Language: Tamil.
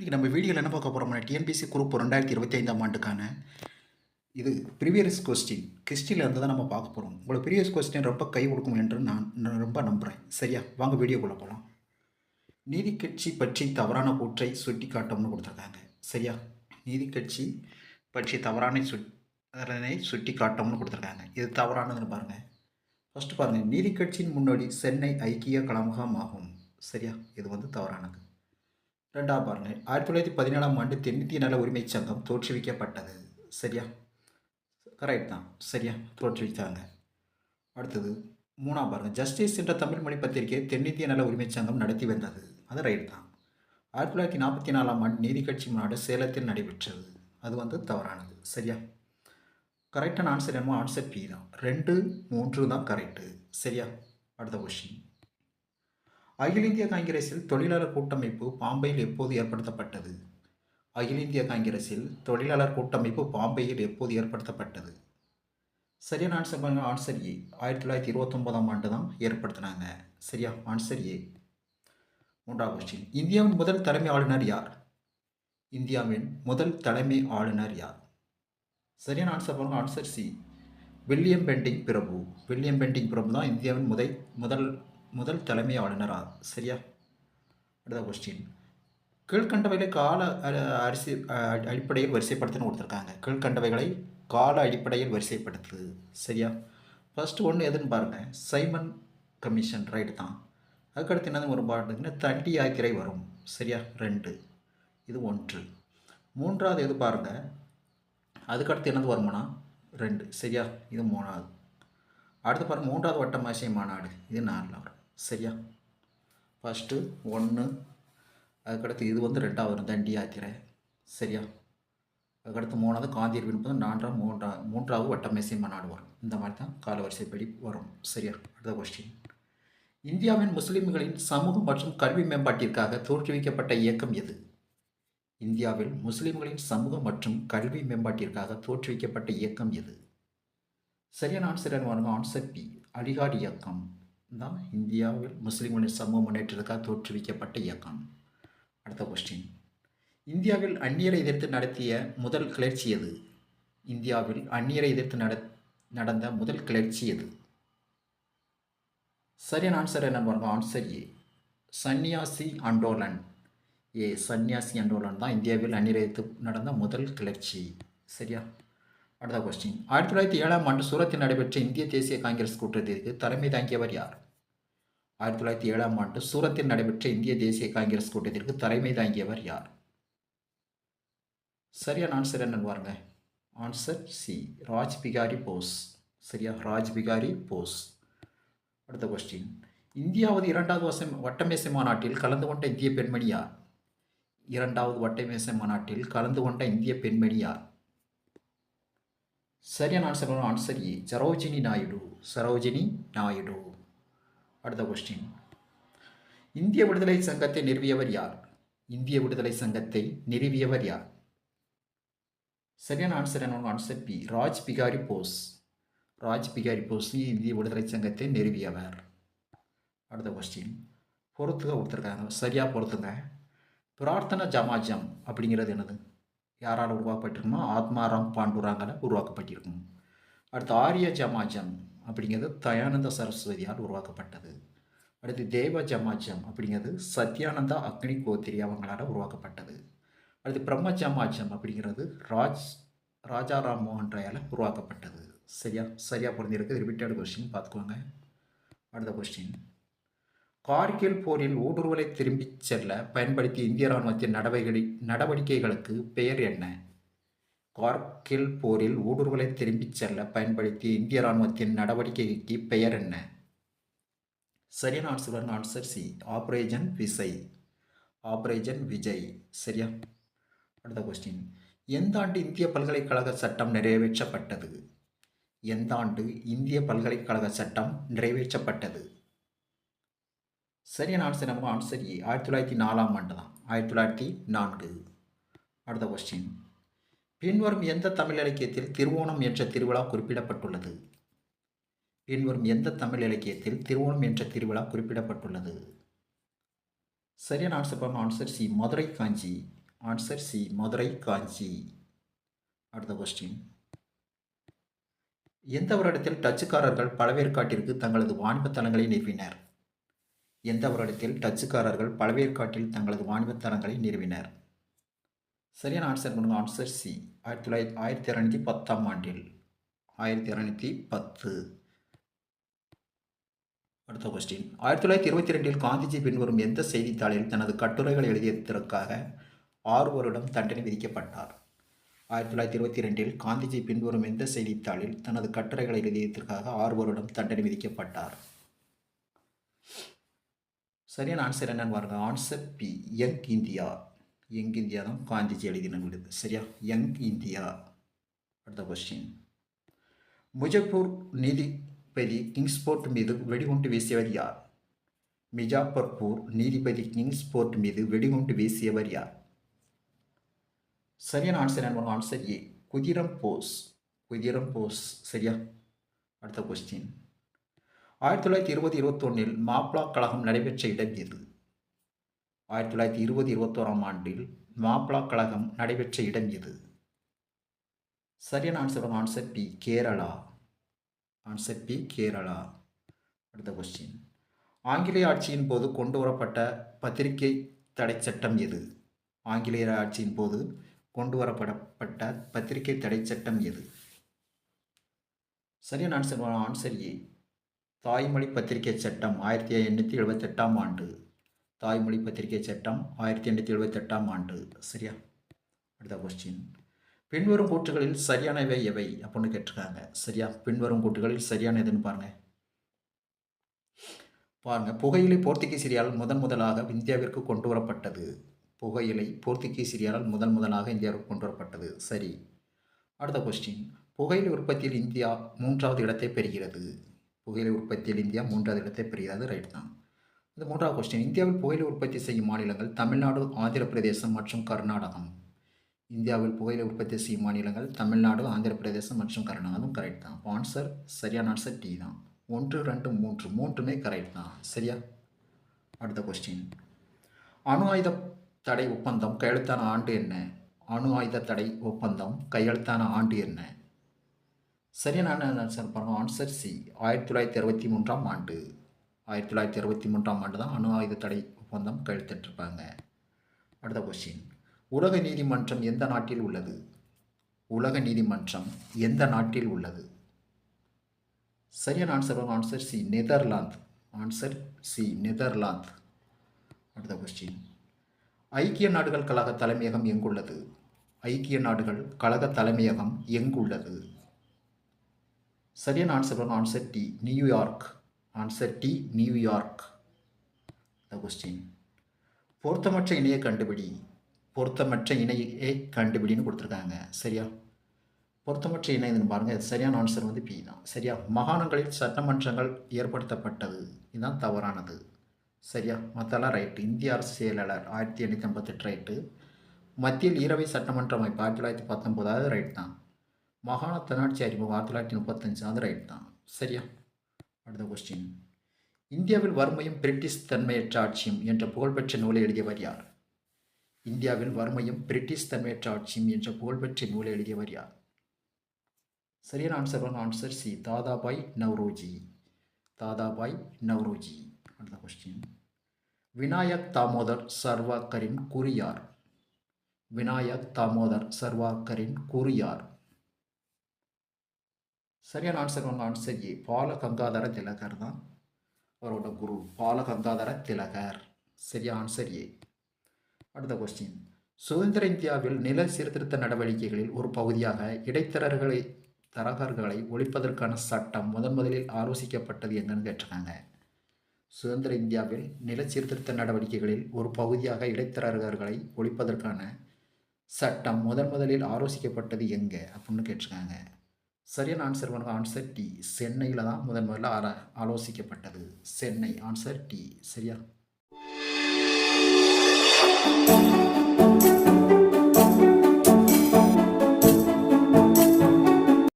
இன்றைக்கி நம்ம வீடியோவில் என்ன பார்க்க போகிறோம்னா டிஎன்பிசி குரூப் ரெண்டாயிரத்தி இருபத்தி ஐந்தாம் ஆண்டுக்கான இது ப்ரீவியஸ் கொஸ்டின் கிறிஸ்டியில் இருந்து தான் நம்ம பார்க்க போகிறோம் உங்களுக்கு ப்ரீவியஸ் கொஸ்டின் ரொம்ப கை கொடுக்கும் என்று நான் ரொம்ப நம்புகிறேன் சரியா? வாங்க வீடியோக்குள்ளே போகலாம் நீதி கட்சி பற்றி தவறான கூற்றை சுட்டி காட்டம்னு கொடுத்துருக்காங்க. சரியா? நீதி கட்சி பற்றி தவறான சுட் அதனை சுட்டி காட்டம்னு கொடுத்துருக்காங்க. இது தவறானதுன்னு பாருங்கள் ஃபஸ்ட்டு பாருங்கள் நீதி கட்சியின் முன்னோடி சென்னை ஐக்கிய கழகம் ஆகும். சரியா? இது வந்து தவறானது. ரெண்டாம் பாருங்கள் ஆயிரத்தி தொள்ளாயிரத்தி பதினேழாம் ஆண்டு தென்னிந்திய நல உரிமைச் சங்கம் தோற்றுவிக்கப்பட்டது. சரியா? கரெக்ட் தான். சரியா? தோற்றுவித்தாங்க. அடுத்தது மூணாம் பாருங்கள் ஜஸ்டிஸ் என்ற தமிழ் மொழி பத்திரிகை தென்னிந்திய நல உரிமைச் சங்கம் நடத்தி வந்தது. அது ரைட் தான். ஆயிரத்தி தொள்ளாயிரத்தி நாற்பத்தி நாலாம் ஆண்டு நீதி கட்சி மாநாடு சேலத்தில் நடைபெற்றது. அது வந்து தவறானது. சரியா? கரெக்டான ஆன்சர் என்னமோ ஆன்சர் பி தான். ரெண்டு மூன்று தான் கரெக்டு சரியா? அடுத்த கொஷின் அகில இந்திய காங்கிரஸில் தொழிலாளர் கூட்டமைப்பு பாம்பையில் எப்போது ஏற்படுத்தப்பட்டது? அகில இந்திய காங்கிரஸில் தொழிலாளர் கூட்டமைப்பு பாம்பையில் எப்போது ஏற்படுத்தப்பட்டது? சரியான ஆன்சர் பாருங்க ஆன்சர் ஏ ஆயிரத்தி தொள்ளாயிரத்தி இருபத்தொம்போதாம் ஆண்டு தான் ஏற்படுத்தினாங்க. சரியா? ஆன்சர் ஏ மூன்றாவது கொஸ்டின் இந்தியாவின் முதல் தலைமை ஆளுநர் யார்? இந்தியாவின் முதல் தலைமை ஆளுநர் யார்? சரியான ஆன்சர் பாருங்க ஆன்சர் சி வில்லியம் பெண்டிங் பிரபு. வில்லியம் பெண்டிங் பிரபு தான் இந்தியாவின் முதல் முதல் முதல் தலைமை ஆளுநரா? சரியா? அடுத்த கொஸ்டின் கீழ்கண்டவைகளை கால அரிசி அடிப்படையில் வரிசைப்படுத்துன்னு கொடுத்துருக்காங்க. கீழ்கண்டவைகளை கால அடிப்படையில் வரிசைப்படுத்து. சரியா? ஃபஸ்ட்டு ஒன்று எதுன்னு பாருங்கள் சைமன் கமிஷன் ரைட் தான். அதுக்கடுத்து என்னது ஒரு பாட்டுங்கன்னா தண்டி யாத்திரை வரும். சரியா? ரெண்டு. இது ஒன்று. மூன்றாவது எது பாருங்கள் அதுக்கடுத்து என்னது வருமானா? ரெண்டு. சரியா? இது மூணாவது. அடுத்து பாருங்கள் மூன்றாவது வட்டமாசிய மாநாடு. இது நாலில் வரும் சரியா? ஃபஸ்ட்டு ஒன்று அதுக்கடுத்து இது வந்து ரெண்டாவது வரும். தண்டி ஆத்திரை சரியா? அதுக்கடுத்து மூணாவது காந்தியர் விண்ணப்பம் நான்காவது மூன்றா மூன்றாவது வட்டமேசை மாநாடு வரும். இந்த மாதிரி தான் காலவரிசைப்படி வரும். சரியா? அடுத்த கொஸ்டின் இந்தியாவின் முஸ்லிம்களின் சமூக மற்றும் கல்வி மேம்பாட்டிற்காக தோற்றுவிக்கப்பட்ட இயக்கம் எது? இந்தியாவில் முஸ்லிம்களின் சமூக மற்றும் கல்வி மேம்பாட்டிற்காக தோற்றுவிக்கப்பட்ட இயக்கம் எது? சரியான ஆன்சர் என்ன வருங்க? ஆன்சர் பி அலிகாட் இயக்கம். தான் இந்தியாவில் முஸ்லீம்களின் சமூக முன்னேற்றத்துக்காக தோற்றுவிக்கப்பட்ட இயக்கம். அடுத்த கொஸ்டின் இந்தியாவில் அந்நியரை எதிர்த்து நடத்திய முதல் கிளர்ச்சி எது? இந்தியாவில் அந்நியரை எதிர்த்து நட நடந்த முதல் கிளர்ச்சி எது? சரியான ஆன்சர் என்ன பாருங்க ஆன்சர் ஏ சன்னியாசி அண்டோலன். ஏ சன்னியாசி அண்டோலன் தான் இந்தியாவில் அந்நியரை எதிர்த்து நடந்த முதல் கிளர்ச்சி. சரியா? அடுத்த கொஸ்டின் ஆயிரத்தி தொள்ளாயிரத்தி ஏழாம் ஆண்டு சூரத்தில் நடைபெற்ற இந்திய தேசிய காங்கிரஸ் கூட்டத்திற்கு தலைமை தாங்கியவர் யார்? ஆயிரத்தி தொள்ளாயிரத்தி ஏழாம் ஆண்டு சூரத்தில் நடைபெற்ற இந்திய தேசிய காங்கிரஸ் கூட்டத்திற்கு தலைமை தாங்கியவர் யார்? சரியான ஆன்சர் என்னன்னு பாருங்க. Answer C Raj Bihari Bose. சரியா ராஜ் பிகாரி போஸ். அடுத்த கொஸ்டின் இந்தியாவது இரண்டாவது வசம் வட்டமேசை மாநாட்டில் கலந்து கொண்ட இந்திய பெண்மணி யார்? இரண்டாவது வட்டமேசை மாநாட்டில் கலந்து கொண்ட இந்திய பெண்மணி யார்? சரியான answer answer A. Sarojini Naidu. Sarojini Naidu. அடுத்த கொஸ்டின் இந்திய விடுதலை சங்கத்தை நிறுவியவர் யார்? இந்திய விடுதலை சங்கத்தை நிறுவியவர் யார்? சரியான ஆன்சர் என்ன ஆன்சர் பி. ராஜ் பிகாரி போஸ். ராஜ் பிகாரி போஸ் இந்திய விடுதலை சங்கத்தை நிறுவியவர். அடுத்த கொஸ்டின் பொறுத்துக்க கொடுத்துருக்காங்க சரியாக பொறுத்துங்க. பிரார்த்தனை ஜமாஜம் அப்படிங்கிறது என்னது? யாரால் உருவாக்கப்பட்டிருக்குமோ ஆத்மாராம் பாண்டுராங்கால உருவாக்கப்பட்டிருக்கும். அடுத்து ஆரிய ஜமாஜம் அப்படிங்கிறது தயானந்த சரஸ்வதியால் உருவாக்கப்பட்டது. அடுத்து தேவ ஜமாஜம் அப்படிங்கிறது சத்யானந்தா அக்னி கோத்திரி அவங்களால் உருவாக்கப்பட்டது. அடுத்து பிரம்ம ஜமாஜம் அப்படிங்கிறது ராஜ் ராஜாராம் மோகன் ராயால் உருவாக்கப்பட்டது. சரியா சரியாக புரிஞ்சிருக்கு. ரிப்பீட்டட் கொஸ்டின் பார்த்துக்கோங்க. அடுத்த கொஸ்டின் கார்கில் போரில் ஊடுருவலை திரும்பிச் செல்ல பயன்படுத்திய இந்திய இராணுவத்தின் நடவடிக்கை நடவடிக்கைகளுக்கு பெயர் என்ன? கார்கில் போரில் ஊடுருவலை திரும்பிச் செல்ல பயன்படுத்திய இந்திய இராணுவத்தின் நடவடிக்கைக்கு பெயர் என்ன? சரியான ஆன்சர் ஆன்சர் சி ஆப்ரேஜன் விசை ஆப்ரேஜன் விஜய் சரியா? அடுத்த கொஸ்டின் எந்த ஆண்டு இந்திய பல்கலைக்கழக சட்டம் நிறைவேற்றப்பட்டது? எந்த ஆண்டு இந்திய பல்கலைக்கழக சட்டம் நிறைவேற்றப்பட்டது? சரியான ஆன்சர் நம்ம ஆன்சர் ஏ ஆயிரத்தி தொள்ளாயிரத்தி நாலாம் ஆண்டு தான் ஆயிரத்தி தொள்ளாயிரத்தி நான்கு. அடுத்த கொஸ்டின் பின்வரும் எந்த தமிழ் இலக்கியத்தில் திருவோணம் என்ற திருவிழா குறிப்பிடப்பட்டுள்ளது? பின்வரும் எந்த தமிழ் இலக்கியத்தில் திருவோணம் என்ற திருவிழா குறிப்பிடப்பட்டுள்ளது? சரியான answer answer C Madurai Kanchi. Answer C Madurai Kanchi. அடுத்த கொஸ்டின் எந்த வருடத்தில் டச்சுக்காரர்கள் பழவேற்காட்டிற்கு தங்களது வாணிப தலங்களை நிறுவினர்? எந்த வருடத்தில் டச்சுக்காரர்கள் பழவேற்காட்டில் தங்களது வாணிபத் தரங்களை நிறுவினர்? சரியான ஆன்சர் பண்ணுங்க ஆன்சர் சி ஆயிரத்தி தொள்ளாயிரத்தி ஆயிரத்தி இரநூத்தி பத்தாம் ஆண்டில். ஆயிரத்தி இரநூத்தி பத்து. அடுத்த கொஸ்டின் ஆயிரத்தி தொள்ளாயிரத்தி இருபத்தி ரெண்டில் காந்திஜி பின்வரும் எந்த செய்தித்தாளில் தனது கட்டுரைகள் எழுதியதற்காக ஆறு வருடம் தண்டனை விதிக்கப்பட்டார்? ஆயிரத்தி தொள்ளாயிரத்தி இருபத்தி ரெண்டில் காந்திஜி பின்வரும் எந்த செய்தித்தாளில் தனது கட்டுரைகளை எழுதியதற்காக ஆறு வருடம் தண்டனை விதிக்கப்பட்டார்? சரியான ஆன்சர் என்னன்னு பாருங்க. Answer B Young India Young India தான் காந்திஜி எழுதின விடுது சரியா? யங் இந்தியா அடுத்த கொஸ்டின் முஜப்பூர் நீதிபதி கிங்ஸ்போர்ட் மீது வெடிகுண்டு வீசியவர் யார்? மிஜாப்பர்பூர் நீதிபதி கிங்ஸ்போர்ட் மீது வெடிகுண்டு வீசியவர் யார்? சரியான ஆன்சர் என்ன ஆன்சர் ஏ குதிரம் போஸ் குதிரம் போஸ் சரியா? அடுத்த கொஸ்டின் ஆயிரத்தி தொள்ளாயிரத்தி இருபது இருபத்தொன்னில் மாப்ளா கழகம் நடைபெற்ற இடம் எது? ஆயிரத்தி தொள்ளாயிரத்தி இருபது இருபத்தோராம் ஆண்டில் மாப்ளா கழகம் நடைபெற்ற இடம் எது? சரியான answer answer B Kerala. Answer B Kerala. அடுத்த கொஸ்டின் ஆங்கிலேய ஆட்சியின் போது கொண்டு வரப்பட்ட பத்திரிகை தடை சட்டம் எது? ஆங்கிலேயர் ஆட்சியின் போது கொண்டு வரப்படப்பட்ட பத்திரிகை தடை சட்டம் எது? சரியான ஆன்சர் ஆன்சர் ஏ தாய்மொழி பத்திரிகை சட்டம் ஆயிரத்தி எண்ணூற்றி எழுபத்தெட்டாம் ஆண்டு. தாய்மொழி பத்திரிகை சட்டம் ஆயிரத்தி எண்ணூற்றி எழுபத்தெட்டாம் ஆண்டு. சரியா? அடுத்த கொஸ்டின் பின்வரும் கூற்றுகளில் சரியானவை எவை அப்படின்னு கேட்டிருக்காங்க. சரியா? பின்வரும் கூற்றுகளில் சரியான எதுன்னு பாருங்க. பாருங்கள் புகையிலை போர்த்துகீசிரியால் முதன் முதலாக இந்தியாவிற்கு கொண்டு வரப்பட்டது. புகையிலை போர்த்துகீசிரியால் முதன் முதலாக இந்தியாவிற்கு கொண்டு வரப்பட்டது. சரி. அடுத்த கொஸ்டின் புகையிலை உற்பத்தியில் இந்தியா மூன்றாவது இடத்தை பெறுகிறது. புகையிலை உற்பத்தியில் இந்தியா மூன்றாவது இடத்தை பெறுகிறது. ரைட் தான். இந்த மூன்றாவது கொஸ்டின் இந்தியாவில் புகையிலை உற்பத்தி செய்யும் மாநிலங்கள் தமிழ்நாடு ஆந்திர பிரதேசம் மற்றும் கர்நாடகம். இந்தியாவில் புகையிலை உற்பத்தி செய்யும் மாநிலங்கள் தமிழ்நாடு ஆந்திர பிரதேசம் மற்றும் கர்நாடகம் கரெக்ட் தான். ஆன்சர் சரியான ஆன்சர் டி தான். ஒன்று ரெண்டு மூன்று மூன்றுமே கரெக்ட் தான். சரியா? அடுத்த கொஸ்டின் அணு ஆயுத தடை ஒப்பந்தம் கையெழுத்தான ஆண்டு என்ன? அணு ஆயுத தடை ஒப்பந்தம் கையெழுத்தான ஆண்டு என்ன? சரியான சார் பாருங்க ஆன்சர் சி ஆயிரத்தி தொள்ளாயிரத்தி அறுபத்தி மூன்றாம் ஆண்டு. ஆயிரத்தி தொள்ளாயிரத்தி அறுபத்தி மூன்றாம் ஆண்டு தான் அணு ஆயுத தடை ஒப்பந்தம் கையெழுத்திட்டிருப்பாங்க. அடுத்த கொஸ்டின் உலக நீதிமன்றம் எந்த நாட்டில் உள்ளது? உலக நீதிமன்றம் எந்த நாட்டில் உள்ளது? சரியான answer answer C Netherlands. Answer C Netherlands. அடுத்த கொஸ்டின் ஐக்கிய நாடுகள் கழக தலைமையகம் எங்குள்ளது? ஐக்கிய நாடுகள் கழக தலைமையகம் எங்குள்ளது? சரியான answer answer D New York answer D New York the question பொருத்தமற்ற இணையை கண்டுபிடி. பொருத்தமற்ற இணையை கண்டுபிடின்னு கொடுத்துருக்காங்க. சரியா? பொருத்தமற்ற இணை இதுன்னு பாருங்கள் சரியான ஆன்சர் வந்து பி தான். சரியா? மாகாணங்களில் சட்டமன்றங்கள் ஏற்படுத்தப்பட்டது. இதுதான் தவறானது. சரியா? மற்றெல்லாம் ரைட்டு இந்திய அரசு செயலாளர் ஆயிரத்தி எண்ணூற்றி ஐம்பத்தெட்டு ரைட்டு மத்தியில் ஈரவை சட்டமன்ற அமைப்பு ஆயிரத்தி தொள்ளாயிரத்தி பத்தொம்போதாவது ரைட் தான். மாகாண தன்னாட்சி அறிமுகம் ஆயிரத்தி தொள்ளாயிரத்தி முப்பத்தஞ்சு அது ரைட் தான். சரியா? அடுத்த கொஸ்டின் இந்தியாவில் வறுமையும் பிரிட்டிஷ் தன்மையற்ற ஆட்சியும் என்ற புகழ்பெற்ற நூலை எழுதியவர் யார்? இந்தியாவில் வறுமையும் பிரிட்டிஷ் தன்மையற்ற ஆட்சியும் என்ற புகழ்பெற்ற நூலை எழுதியவர் யார்? சரியான answer answer C Dadabhai Naoroji. Dadabhai Naoroji. அடுத்த கொஸ்டின் விநாயக் தாமோதர் சர்வாக்கரின் குறியார் விநாயக் தாமோதர் சர்வாக்கரின் குறியார் சரியான ஆன்சர் உங்கள் ஆன்சர் ஏ. பால கங்காதர திலகர் தான் அவரோட குரு. பால கங்காதர திலகர். சரியா ஆன்சர் ஏ. அடுத்த கொஸ்டின் சுதந்திர இந்தியாவில் நில சீர்திருத்த நடவடிக்கைகளில் ஒரு பகுதியாக இடைத்தரர்களை தரகர்களை ஒழிப்பதற்கான சட்டம் முதன் முதலில் ஆலோசிக்கப்பட்டது என்னன்னு கேட்டிருக்காங்க. சுதந்திர இந்தியாவில் நில சீர்திருத்த நடவடிக்கைகளில் ஒரு பகுதியாக இடைத்தரகர்களை ஒழிப்பதற்கான சட்டம் முதன் முதலில் ஆலோசிக்கப்பட்டது எங்கே? அப்படின்னு கேட்டிருக்காங்க. சரியான ஆன்சர் பண்ணுங்க ஆன்சர் டி சென்னையில் தான் முதன் முதல்ல ஆர ஆலோசிக்கப்பட்டது. சென்னை. ஆன்சர் டி சரியா?